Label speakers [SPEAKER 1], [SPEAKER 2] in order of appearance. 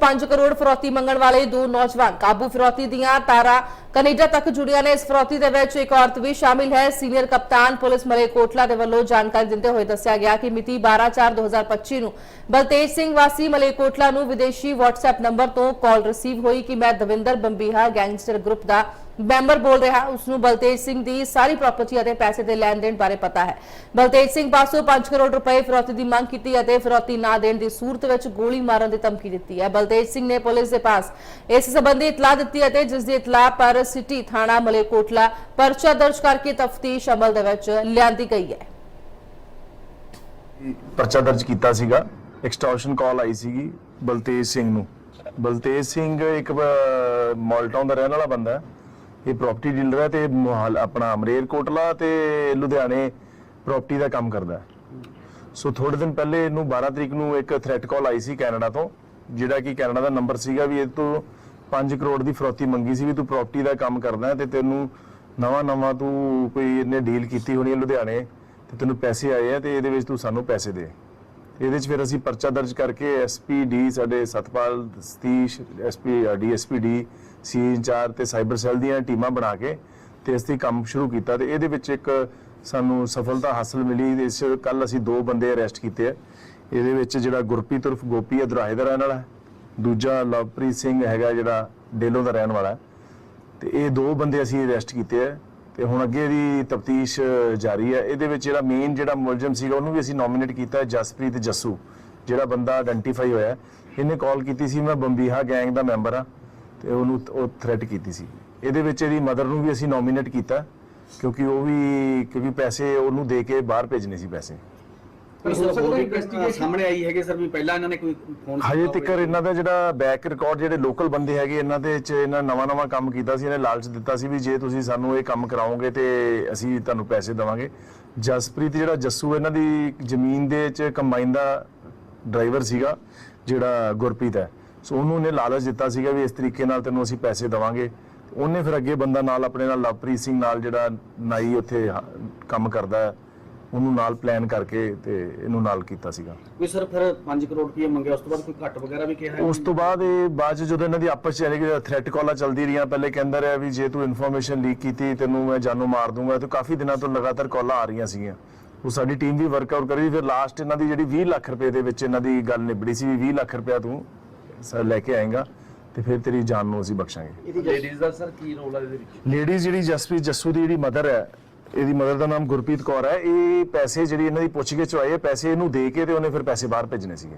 [SPEAKER 1] 5 ਕਰੋੜ ਫਰੌਤੀ ਮੰਗਣ ਵਾਲੇ ਦੋ ਨੌਜਵਾਨ ਕਾਬੂ ਫਰੌਤੀ ਦੀਆਂ ਤਾਰਾਂ ਕੈਨੇਡਾ ਤੱਕ ਜੁੜੀਆਂ ਨੇ। ਇਸ ਫਰੌਤੀ ਦੇ ਵਿੱਚ ਇੱਕ ਔਰਤ ਵੀ ਸ਼ਾਮਿਲ ਹੈ। ਸੀਨੀਅਰ ਕਪਤਾਨ ਪੁਲਿਸ ਮਲੇਕੋਟਲਾ ਦੇ ਵੱਲੋਂ ਜਾਣਕਾਰੀ ਦਿੰਦੇ ਹੋਏ ਦੱਸਿਆ ਗਿਆ ਕਿ ਮਿਤੀ 12/4/2025 ਨੂੰ ਬਲਤੇਜ ਸਿੰਘ ਵਾਸੀ ਮਲੇਕੋਟਲਾ ਨੂੰ ਵਿਦੇਸ਼ੀ WhatsApp ਨੰਬਰ ਤੋਂ ਕਾਲ ਰਿਸੀਵ ਹੋਈ ਕਿ ਮੈਂ ਦਵਿੰਦਰ ਬੰਬੀਹਾ ਗੈਂਗਸਟਰ ਗਰੁੱਪ ਦਾ ਮੈਂਬਰ ਬੋਲ ਰਿਹਾ ਉਸ ਨੂੰ ਬਲਤੇਜ ਸਿੰਘ ਦੀ ਸਾਰੀ ਪ੍ਰਾਪਰਟੀ ਅਤੇ ਪੈਸੇ ਦੇ ਲੈਣ ਦੇਣ ਬਾਰੇ ਪਤਾ ਹੈ। ਬਲਤੇਜ ਸਿੰਘ ਪਾਸੋਂ 5 ਕਰੋੜ ਰੁਪਏ ਫਿਰੌਤੀ ਦੀ ਮੰਗ ਕੀਤੀ ਅਤੇ ਫਿਰੌਤੀ ਨਾ ਦੇਣ ਦੀ ਸੂਰਤ ਵਿੱਚ ਗੋਲੀ ਮਾਰਨ ਦੀ ਧਮਕੀ ਦਿੱਤੀ ਹੈ। ਬਲਤੇਜ ਸਿੰਘ ਨੇ ਪੁਲਿਸ ਦੇ ਪਾਸ ਇਸ ਸੰਬੰਧੀ ਇਤਲਾਹ ਦਿੱਤੀ ਅਤੇ ਜਿਸ ਦੀ ਇਤਲਾਹ ਪਰ ਸਿਟੀ ਥਾਣਾ ਮਲੇਕੋਟਲਾ ਪਰਚਾ ਦਰਜ ਕਰਕੇ ਤਫਤੀਸ਼ ਅਮਲ ਦੇ ਵਿੱਚ ਲਿਆਂਦੀ ਗਈ ਹੈ।
[SPEAKER 2] ਪਰਚਾ ਦਰਜ ਕੀਤਾ ਸੀਗਾ। ਐਕਸਟੋਰਸ਼ਨ ਕਾਲ ਆਈ ਸੀਗੀ ਬਲਤੇਜ ਸਿੰਘ ਨੂੰ। ਬਲਤੇਜ ਸਿੰਘ ਇੱਕ ਮਾਲਟਾਊਨ ਦਾ ਰਹਿਣ ਵਾਲਾ ਬੰਦਾ ਹੈ। ਇਹ ਪ੍ਰਾਪਰਟੀ ਡੀਲਰ ਹੈ ਤੇ ਮੋਹਾਲ ਆਪਣਾ ਅਮਰੇਲ ਕੋਟਲਾ ਤੇ ਲੁਧਿਆਣੇ ਪ੍ਰਾਪਰਟੀ ਦਾ ਕੰਮ ਕਰਦਾ ਹੈ। ਸੋ ਥੋੜੇ ਦਿਨ ਪਹਿਲੇ ਇਹਨੂੰ 12 ਤਰੀਕ ਨੂੰ ਇੱਕ ਥ੍ਰੈਟ ਕਾਲ ਆਈ ਸੀ ਕੈਨੇਡਾ ਤੋਂ, ਜਿਹੜਾ ਕਿ ਕੈਨੇਡਾ ਦਾ ਨੰਬਰ ਸੀਗਾ ਵੀ ਇਹ ਤੋਂ 5 ਕਰੋੜ ਦੀ ਫਰੋਤੀ ਮੰਗੀ ਸੀ ਵੀ ਤੂੰ ਪ੍ਰਾਪਰਟੀ ਦਾ ਕੰਮ ਕਰਦਾ ਹੈ ਤੇ ਤੈਨੂੰ ਨਵਾਂ ਨਵਾਂ ਤੂੰ ਕੋਈ ਇਹਨੇ ਡੀਲ ਕੀਤੀ ਹੋਣੀ ਹੈ ਲੁਧਿਆਣੇ ਤੇ ਤੈਨੂੰ ਪੈਸੇ ਆਏ ਆ ਤੇ ਇਹਦੇ ਵਿੱਚ ਤੂੰ ਸਾਨੂੰ ਪੈਸੇ ਦੇ। ਇਹਦੇ 'ਚ ਫਿਰ ਅਸੀਂ ਪਰਚਾ ਦਰਜ ਕਰਕੇ ਐਸਪੀਡੀ ਸਾਡੇ Satpal Satish SP DSP D C incharge ਤੇ ਸਾਈਬਰ ਸੈੱਲ ਦੀਆਂ ਟੀਮਾਂ ਬਣਾ ਕੇ ਤੇ ਅਸੀਂ ਕੰਮ ਸ਼ੁਰੂ ਕੀਤਾ ਤੇ ਇਹਦੇ ਵਿੱਚ ਇੱਕ ਸਾਨੂੰ ਸਫਲਤਾ ਹਾਸਲ ਮਿਲੀ। ਇਸ ਕੱਲ ਅਸੀਂ ਦੋ ਬੰਦੇ ਅਰੈਸਟ ਕੀਤੇ ਆ। ਇਹਦੇ ਵਿੱਚ ਜਿਹੜਾ ਗੁਰਪ੍ਰੀਤ ਉਰਫ ਗੋਪੀ ਅਧਰਾਏ ਦਾ ਰਹਿਣ ਵਾਲਾ ਦੂਜਾ ਲਵਪ੍ਰੀਤ ਸਿੰਘ ਹੈਗਾ ਜਿਹੜਾ ਡੇਲੋ ਦਾ ਰਹਿਣ ਵਾਲਾ ਹੈ। ਤੇ ਇਹ ਦੋ ਬੰਦੇ ਅਸੀਂ ਅਰੈਸਟ ਕੀਤੇ ਆ। ਤੇ ਹੁਣ ਅੱਗੇ ਦੀ ਤਫਤੀਸ਼ ਜਾਰੀ ਹੈ। ਇਹਦੇ ਵਿੱਚ ਜਿਹੜਾ ਮੇਨ ਜਿਹੜਾ ਮੁਲਜ਼ਮ ਸੀਗਾ, ਉਹਨੂੰ ਵੀ ਅਸੀਂ ਨੋਮੀਨੇਟ ਕੀਤਾ ਜਸਪ੍ਰੀਤ ਜੱਸੂ, ਜਿਹੜਾ ਬੰਦਾ ਆਇਡੈਂਟੀਫਾਈ ਹੋਇਆ ਇਹਨੇ ਕਾਲ ਕੀਤੀ ਸੀ, ਮੈਂ ਬੰਬੀਹਾ ਗੈਂਗ ਦਾ ਮੈਂਬਰ ਆ ਤੇ ਉਹਨੂੰ ਉਹ ਥ੍ਰੈਟ ਕੀਤੀ ਸੀ। ਇਹਦੇ ਵਿੱਚ ਇਹਦੀ ਮਦਰ ਨੂੰ ਵੀ ਅਸੀਂ ਨੋਮੀਨੇਟ ਕੀਤਾ, ਕਿਉਂਕਿ ਉਹ ਵੀ, ਕਿਉਂਕਿ ਪੈਸੇ ਉਹਨੂੰ ਦੇ ਕੇ ਬਾਹਰ ਭੇਜਣੇ ਸੀ ਪੈਸੇ।
[SPEAKER 3] ਪਰ ਹੋ ਸਕਦਾ ਇਨਵੈਸਟੀਗੇਸ਼ਨ ਸਾਹਮਣੇ ਆਈ ਹੈਗੇ ਸਰ ਵੀ ਪਹਿਲਾਂ ਇਹਨਾਂ ਨੇ ਕੋਈ ਫੋਨ
[SPEAKER 2] ਹਜੇ ਤੱਕ ਇਹਨਾਂ ਦਾ ਜਿਹੜਾ ਬੈਕ ਰਿਕਾਰਡ ਜਿਹੜੇ ਲੋਕਲ ਬੰਦੇ ਹੈਗੇ ਇਹਨਾਂ ਦੇ ਚ ਇਹਨਾਂ ਨਵਾਂ ਨਵਾਂ ਕੰਮ ਕੀਤਾ ਸੀ ਇਹਨੇ ਲਾਲਚ ਦਿੱਤਾ ਸੀ ਵੀ ਜੇ ਤੁਸੀਂ ਸਾਨੂੰ ਇਹ ਕੰਮ ਕਰਾਓਗੇ ਤੇ ਅਸੀਂ ਤੁਹਾਨੂੰ ਪੈਸੇ ਦੇਵਾਂਗੇ। ਜਸਪ੍ਰੀਤ ਜਿਹੜਾ ਜੱਸੂ ਇਹਨਾਂ ਦੀ ਜ਼ਮੀਨ ਦੇ ਚ ਕੰਬਾਈਨ ਦਾ ਡਰਾਈਵਰ ਸੀਗਾ ਜਿਹੜਾ ਗੁਰਪ੍ਰੀਤ ਹੈ। ਸੋ ਉਹਨੂੰ ਇਹਨੇ ਲਾਲਚ ਦਿੱਤਾ ਸੀਗਾ ਵੀ ਇਸ ਤਰੀਕੇ ਨਾਲ ਤੈਨੂੰ ਅਸੀਂ ਪੈਸੇ ਦੇਵਾਂਗੇ। ਉਹਨੇ ਫਿਰ ਅੱਗੇ ਬੰਦਾ ਨਾਲ ਆਪਣੇ ਨਾਲ ਲਵਪ੍ਰੀਤ ਸਿੰਘ ਨਾਲ ਜਿਹੜਾ ਨਾਈ ਉੱਥੇ ਕੰਮ ਕਰਦਾ ਹੈ, ਉਹਨੂੰ ਨਾਲ ਪਲਾਨ ਕਰਕੇ ਤੇ ਇਹਨੂੰ ਨਾਲ ਕੀਤਾ ਸੀਗਾ।
[SPEAKER 3] ਵੀ ਸਰ ਫਿਰ 5 ਕਰੋੜ ਰੁਪਏ ਮੰਗਿਆ ਉਸ ਤੋਂ ਬਾਅਦ ਕੋਈ ਘੱਟ ਵਗੈਰਾ ਵੀ ਕਿਹਾ ਹੈ
[SPEAKER 2] ਉਸ ਤੋਂ ਬਾਅਦ ਇਹ ਬਾਅਦ 'ਚ ਜਦੋਂ ਇਹਨਾਂ ਦੀ ਆਪਸ ਚ ਯਾਨੀ ਕਿ ਥ੍ਰੈਟ ਕਾਲਾਂ ਚੱਲਦੀ ਰਹੀਆਂ ਪਹਿਲੇ ਕਹਿੰਦਾ ਰਿਹਾ ਵੀ ਜੇ ਤੂੰ ਇਨਫੋਰਮੇਸ਼ਨ ਲੀਕ ਕੀਤੀ ਤੈਨੂੰ ਮੈਂ ਜਾਨੋਂ ਮਾਰ ਦੂੰਗਾ ਤੇ ਕਾਫੀ ਦਿਨਾਂ ਤੋਂ ਲਗਾਤਾਰ ਕਾਲਾਂ ਆ ਰਹੀਆਂ ਸੀਗੀਆਂ। ਉਹ ਸਾਡੀ ਟੀਮ ਵੀ ਵਰਕਆਊਟ ਕਰੀ ਫਿਰ ਲਾਸਟ ਇਹਨਾਂ ਦੀ ਜਿਹੜੀ 20 ਲੱਖ ਰੁਪਏ ਦੇ ਵਿੱਚ ਇਹਨਾਂ ਦੀ ਗੱਲ ਨਿਬੜੀ ਸੀ ਵੀ 20 ਲੱਖ ਰੁਪਇਆ ਤੂੰ ਸਰ ਲੈ ਕੇ ਆਏਗਾ ਤੇ ਫਿਰ ਤੇਰੀ ਜਾਨ ਨੂੰ ਅਸੀਂ ਬਖਸ਼ਾਂਗੇ।
[SPEAKER 3] ਲੇਡੀਜ਼ ਦਾ ਸਰ ਕੀ ਰੋਲ ਹੈ ਇਹਦੇ ਵਿੱਚ?
[SPEAKER 2] ਲੇਡੀਜ਼ ਜਿਹੜੀ ਜਸਪ੍ਰੀਤ ਜੱਸੂ ਦੀ ਜਿਹੜੀ ਮਦਰ ਹੈ ਇਹਦੀ ਮਦਰ ਦਾ ਨਾਮ ਗੁਰਪ੍ਰੀਤ ਕੌਰ ਹੈ। ਇਹ ਪੈਸੇ ਜਿਹੜੀ ਇਹਨਾਂ ਦੀ ਪੁੱਛਗਿੱਛ ਹੋਈ ਹੈ, ਪੈਸੇ ਇਹਨੂੰ ਦੇ ਕੇ ਤੇ ਉਹਨੇ ਫਿਰ ਪੈਸੇ ਬਾਹਰ ਭੇਜਣੇ ਸੀਗੇ।